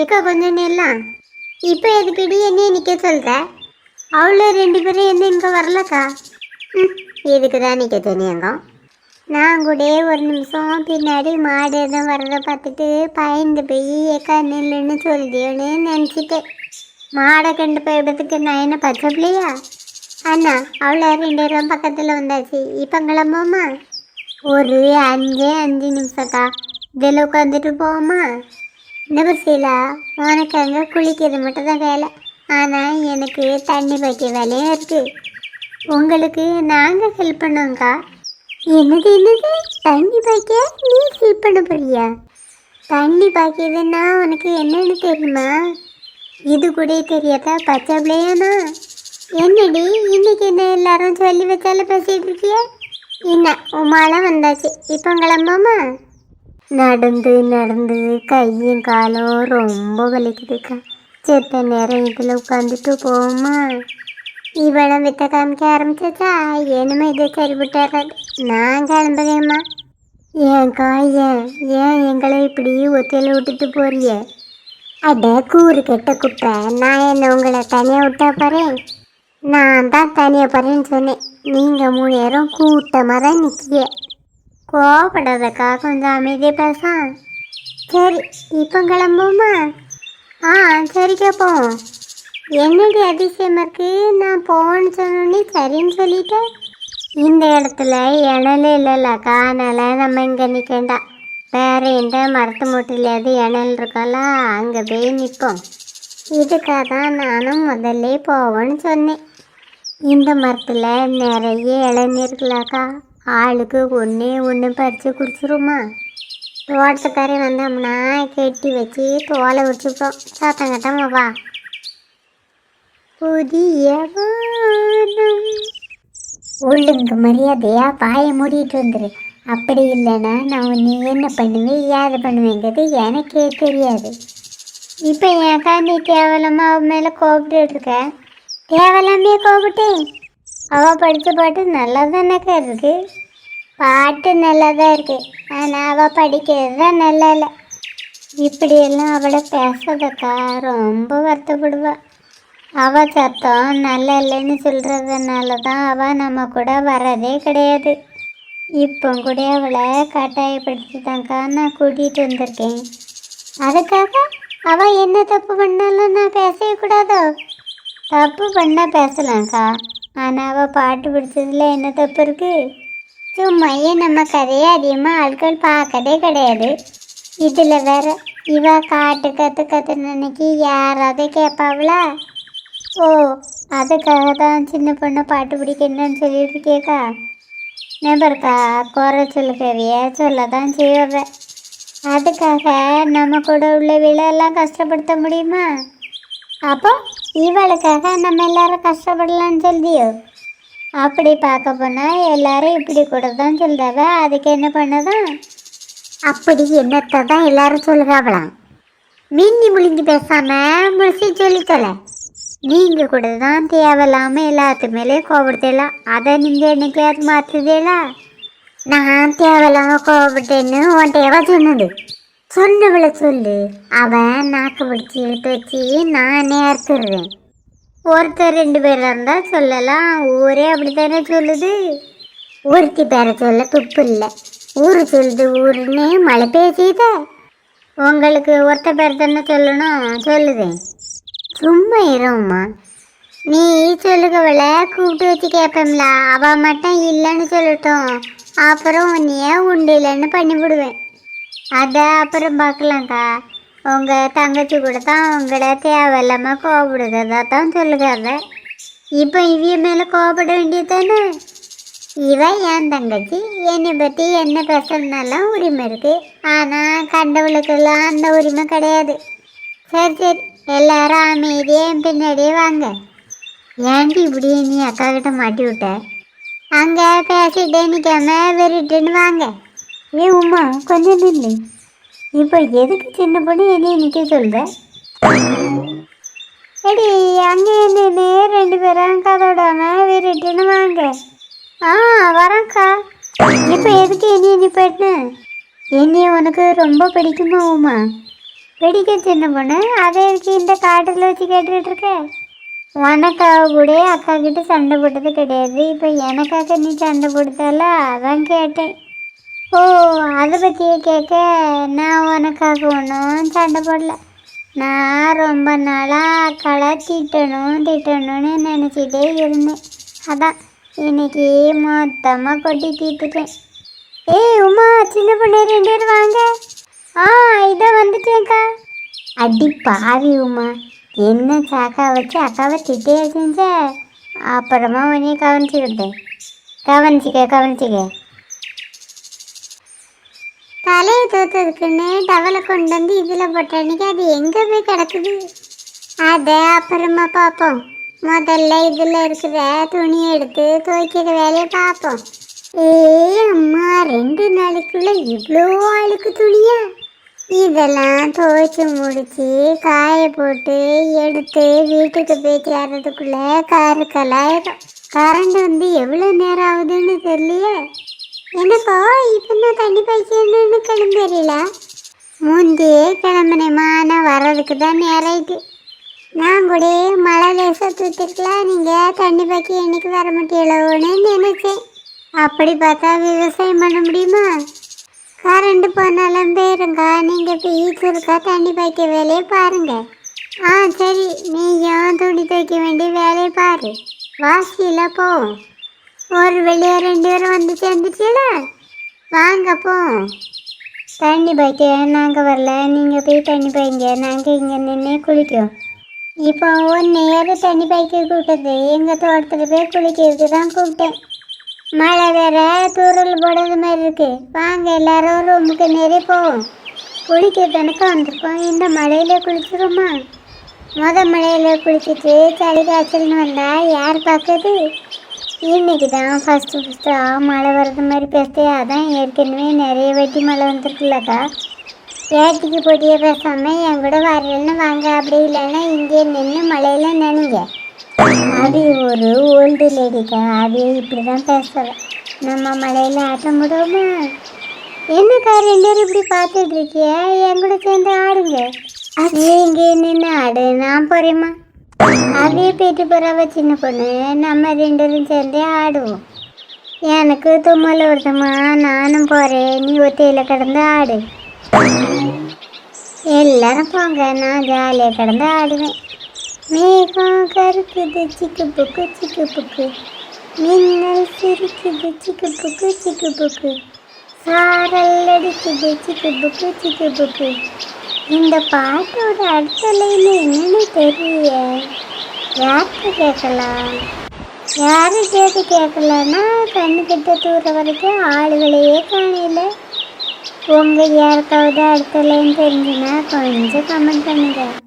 ஏக்கா கொஞ்சம் நில்லாம் இப்போ எதுக்குடி என்ன நிற்க சொல்கிற அவ்வளோ ரெண்டு பேரும் என்ன இங்கே வரலக்கா? ம் இதுக்கு தான் நிற்க தெரியுங்க நான் கூட ஒரு நிமிஷம் பின்னாடி மாடு எதுவும் வர்றத பார்த்துட்டு பயந்து போய் ஏக்கா நில்லுன்னு சொல்லியோன்னு நினச்சிட்டேன். மாடை கண்டு போயிடுறதுக்கு நான் என்ன பச்சை பிள்ளையா அண்ணா அவ்வளோ ரெண்டு பேரும் பக்கத்தில் வந்தாச்சு. இப்போ கிளம்போமா ஒரு அஞ்சு அஞ்சு நிமிஷக்கா இதில் உட்காந்துட்டு போவோமா? இந்த பஸ்ஸில் உனக்கு அங்கே குளிக்கிறது மட்டும் தான் வேலை. ஆனால் எனக்கு தண்ணி பாய்க்க வேலையும் இருக்குது உங்களுக்கு நாங்கள் ஹெல்ப் பண்ணோங்க்கா என்னது என்னது? தண்ணி பாய்க்க நீ ஹெல்ப் பண்ண போறியா? தண்ணி பாய்க்கிறதுன்னா உனக்கு என்னன்னு தெரியுமா? இது கூட தெரியாதா? பச்சை பிள்ளையானா? என்னடி இன்னைக்கு என்ன எல்லாரும் சொல்லி வச்சாலும் பேசிட்டு இருக்கிய? என்ன உமாலாம் வந்தாச்சு. இப்போ கிளம்பாமா நடந்து நடந்து கையும் காலும் ரொம்ப வலிக்குதுக்கா. செத்த நேரம் இதில் உட்காந்துட்டு போமா இவளை வித்த காமிக்க ஆரம்பிச்சதா என்னமே இதை சரிபட்டாராது நான் கிளம்புவேம்மா. ஏன்க்கா ஏன் ஏன் எங்களை இப்படி ஒத்தையில் விட்டுட்டு போறிய? அட கூறு கெட்ட குப்பை நான் என்ன உங்களை தனியாக விட்டா போகிறேன் நான் தான் தனியாக போகிறேன்னு சொன்னேன். நீங்கள் மூணு நேரம் கூட்டமாக தான் நிற்கிய கோவப்படாதக்கா கொஞ்சம் அமைதியாக பேச. சரி இப்போ கிளம்புவோமா? ஆ சரி கேட்போம் என்னடி அதிசயம் இருக்குது நான் போன்னு சொன்னோன்னே சரின்னு சொல்லிட்டேன் இந்த இடத்துல இணல் இல்லைல்லக்கா அதனால் நம்ம இங்கே நிற்கண்டா வேற எந்த மரத்து மூட்டிலையாவது இணல் இருக்கல அங்கே போய் நிற்போம் இதுக்காக தான் நானும் முதல்ல போவோன்னு சொன்னேன். இந்த மரத்தில் நிறைய இளநீர் இருக்குல்லக்கா. ஆளுக்கு ஒன்றே ஒன்று பறித்து குடிச்சிருமா தோட்டத்துக்காரே வந்தோம்னா கெட்டி வச்சு தோலை வச்சுப்போம் சாத்தம் கட்டமா வா. புதிய வானம். ஒழுங்கு மரியாதையா பாயை மூடிட்டு வந்துரு. அப்படி இல்லைன்னா நான் நீ என்ன பண்ணுவேன் ஏது பண்ணுவேங்கிறது எனக்கே தெரியாது. இப்போ என் நீ கேவலமா மேலே கோபிட்டு இருக்க. தேவலாமே கோபிட்டேன் அவள் படித்த பாட்டு நல்லா தானேக்கா இருக்கு? பாட்டு நல்லா தான் இருக்கு. ஆனால் அவள் படிக்கிறது தான் நல்லா இல்லை இப்படியெல்லாம் அவளை பேசுறதுக்கா ரொம்ப வருத்தப்படுவா. அவள் சத்தம் நல்லா இல்லைன்னு சொல்கிறதுனால தான் அவள் நம்ம கூட வரதே கிடையாது. இப்போ கூட அவளை கட்டாயப்படுத்திதான்க்கா நான் கூட்டிகிட்டு வந்திருக்கேன். அதுக்காக அவள் என்ன தப்பு பண்ணாலும் நான் பேசவே கூடாதோ? தப்பு பண்ணால் பேசலாம்க்கா. ஆனால் அவள் பாட்டு பிடிச்சதுல என்ன தப்பு இருக்கு? சும்மையே நம்ம கதையை அதிகமாக ஆட்கள் பார்க்கதே கிடையாது. இதில் வேற இவ காட்டு கற்று கற்றுன அன்னைக்கு யாராவது கேட்பாவளா ஓ அதுக்காக தான் சின்ன பொண்ணு பாட்டு பிடிக்கணும்னு சொல்லிட்டு கேட்கா நம்பருக்கா குறை சொல்லுக்கவிய சொல்ல தான் செய்வ அதுக்காக நம்ம கூட உள்ள விலையெல்லாம் கஷ்டப்படுத்த முடியுமா? அப்போ இவளுக்காக நம்ம எல்லாரும் கஷ்டப்படலாம்னு சொல்லியோ அப்படி பார்க்க போனால் எல்லாரும் இப்படி கூட தான் சொல்றாவ அதுக்கு என்ன பண்ணதான் அப்படி என்னத்தை தான் எல்லாரும் சொல்லுறாவலாம் மின்னி முழுங்கி பேசாம முழுசி சொல்லித்தல நீங்கள் கூட தான் தேவையில்லாமல் எல்லாத்து மேலே கோபப்படுத்தலாம் அதை நீங்க என்னைக்காவது மாற்றுதேலா? நான் தேவையில்லாமல் கோபப்பட்டேன்னு உன்கிட்டயவா சொன்னது. சொன்னவளை சொல்லு. அவன் நாக்கு பிடிச்சி இழுத்து வச்சு நானே அறுத்துடுறேன். ஒருத்தர் ரெண்டு பேர் இருந்தால் சொல்லலாம். ஊரே அப்படித்தானே சொல்லுது. ஒருத்தி பேரை சொல்ல துப்பு இல்லை. ஊர் சொல்லுது ஊருன்னே மழை பேசியத உங்களுக்கு ஒருத்த பேர் தானே சொல்லணும்? சொல்லுதேன் சும்மா இரும்மா. நீ சொல்லுகவளை கூப்பிட்டு வச்சு கேட்பேம்ல அவள் மட்டும் இல்லைன்னு சொல்லட்டும். அப்புறம் உன்னைய உண்டு இல்லைன்னு பண்ணிவிடுவேன். அதை அப்புறம் பார்க்கலாம்க்கா உங்கள் தங்கச்சி கூட தான் உங்களை தேவையில்லாமல் கோபப்படுறதா தான் சொல்லுகிறத இப்போ இவிய மேலே கோபப்பட வேண்டியது தானே இவன் என் தங்கச்சி என்னை பற்றி என்ன பேசுறதுனாலாம் உரிமை இருக்குது ஆனால் கண்டவளுக்கெல்லாம் அந்த உரிமை கிடையாது. சரி சரி எல்லாரும் அமைதியே என் பின்னாடியே வாங்க. ஏன்டி இப்படி நீ அக்கா கிட்ட மாட்டி விட்ட? அங்கே பேசிட்டே நிற்காம வெறிட்டுன்னு வாங்க. ஏ உமா கொஞ்சம் இல்லை இப்போ எதுக்கு சின்ன பொண்ணு என்னைய நிற்க சொல்ற? எடி அங்கே நின்று ரெண்டு பேரும் கதோடாம விரட்டுன்னு வாங்க. ஆ வரேன்க்கா. இப்போ எதுக்கு என்னைய நிப்பாட்டின என்னைய உனக்கு ரொம்ப பிடிக்குமா உமா? பிடிக்க சின்ன பொண்ணு. அதை இருக்கு இந்த காட்டில் வச்சு கேட்டுக்கிட்டு இருக்க உனக்காக கூட அக்கா கிட்ட சண்டை போட்டது கிடையாது. இப்போ எனக்காக நீ சண்டை போடுத்தால அதான் கேட்டேன். ஓ அதை பற்றியே கேட்க நான் உனக்காக ஒன்றும் சண்டை போடல. நான் ரொம்ப நாளாக அக்காளை திட்டணும் திட்டணும்னு நினச்சிட்டே இருந்தேன். அதான் இன்னைக்கு மொத்தமாக கொட்டி தீர்த்துட்டேன். ஏய் உமா சின்ன பொண்ணு ரெண்டு பேர் வாங்க. ஆ இதை வந்துட்டேன்க்கா. அடி பாவி உமா என்ன சாக்கா வச்சு அக்காவை திட்டையா செஞ்ச அப்புறமா உன்னைய கவனிச்சுக்கிட்டேன் கவனிச்சிக்க கவனிச்சிக்க. தலையை தோத்ததுக்குன்னு டவலை கொண்டு வந்து இதில் போட்டன்னைக்கு அது எங்கே போய் கிடக்குது? அதை அப்புறமா பார்ப்போம். முதல்ல இதில் இருக்கிற துணியை எடுத்து துவைக்கிற வேலையை பார்ப்போம். ஏ அம்மா ரெண்டு நாளைக்குள்ள இவ்வளோ அழுக்கு துணியா? இதெல்லாம் துவைச்சி முடிச்சு காய போட்டு எடுத்து வீட்டுக்கு போய் சேர்றதுக்குள்ள காரு கரண்ட் வந்து எவ்வளோ நேரம் ஆகுதுன்னு தெரியலையே? என்னப்பா இப்போ நான் தண்ணி பாய்க்கணும்னு தெரியல முந்தையே கிளம்புனேம்மா நான் வர்றதுக்கு தான் நேராயிட்டு நான் கூட மழை லேசாக தூத்திருக்கலாம் நீங்கள் தண்ணி பாய்க்க என்னைக்கு வர மாட்டீங்களோன்னு நினைச்சேன். அப்படி பார்த்தா விவசாயம் பண்ண முடியுமா? கரண்ட் போனாலும் போயிருங்க நீங்கள் இப்போ இருக்கா தண்ணி பாய்க்க வேலையை பாருங்க. ஆ சரி நீ ஏன் துணி துவைக்க வேண்டிய வேலையை பாரு. வாசியில் போ. ஒரு வெளியே ரெண்டு பேரும் வந்து சேர்ந்துச்சுல வாங்க போ. தண்ணி பாய்க்க நாங்கள் வரல. நீங்கள் போய் தண்ணி பாய்ங்க. நாங்கள் இங்கே நின்று குளிக்கும் இப்போ ஒரு நேரம் தண்ணி பாய்க்க கூப்பிட்டது? எங்கள் தோட்டத்தில் போய் குளிக்கிறதுக்கு தான் கூப்பிட்டேன். மழை வேற தூரல் போடுறது மாதிரி இருக்குது வாங்க எல்லாரும் ரூமுக்கு நிறைய போவோம் குளிக்க தனக்கு வந்திருக்கோம். இந்த மழையில குளிச்சிருமா மொதல் மழையில் குளிச்சுட்டு சளி காய்ச்சல்னு வந்தால் யார் பார்க்குறது? இன்னைக்கு தான் ஃபஸ்ட்டு ஃபஸ்ட்டு மழை வர்றது மாதிரி பேசுதே அதான் ஏற்கனவே நிறைய வாட்டி மழை வந்துருக்குல்லக்கா. ஏட்டிக்கு போட்டியே பேசாமல் என் கூட வரலன்னு வாங்க அப்படி இல்லைன்னா இங்கே நின்று மழையில நினைங்க. அது ஒரு ஓல்டு லேடிக்கா அது இப்படி தான் பேசுவேன் நம்ம மழையில் ஆட்ட முடியுமா என்னக்கா ரெண்டு பேரும் இப்படி பார்த்துட்டு இருக்கிய? என் கூட சேர்ந்து ஆடுங்க. அது இங்கே நின்று ஆடு நான் போகிறேம்மா அப்படியே போயிட்டு போறவ சின்ன பொண்ணு நம்ம ரெண்டு பேரும் சேர்ந்தே ஆடுவோம். எனக்கு தும்மல் வருதுமா நானும் போறேன். நீ ஒத்தையில் கிடந்து ஆடு. எல்லாரும் போங்க நான் ஜாலியாக கிடந்து ஆடுவேன். மேகம் கருக்குது சிக்கு புக்கு சிக்கு புக்கு மின்னல் சிரிக்குது சிக்கு புக்கு சிக்கு புக்கு சாரல் அடிக்குது சிக்கு புக்கு சிக்கு புக்கு இந்த பாட்டோட அடுத்த லைன் என்னன்னு தெரியல யாருக்கு கேட்கலாம்? யாரும் கேட்டு கேட்கலன்னா கண்ணு கிட்ட தூர வரைக்கும் ஆளுகளையே காணல. உங்கள் யாருக்காவது அடுத்த லைன் தெரிஞ்சுன்னா கொஞ்சம் கமெண்ட் பண்ணுங்கள்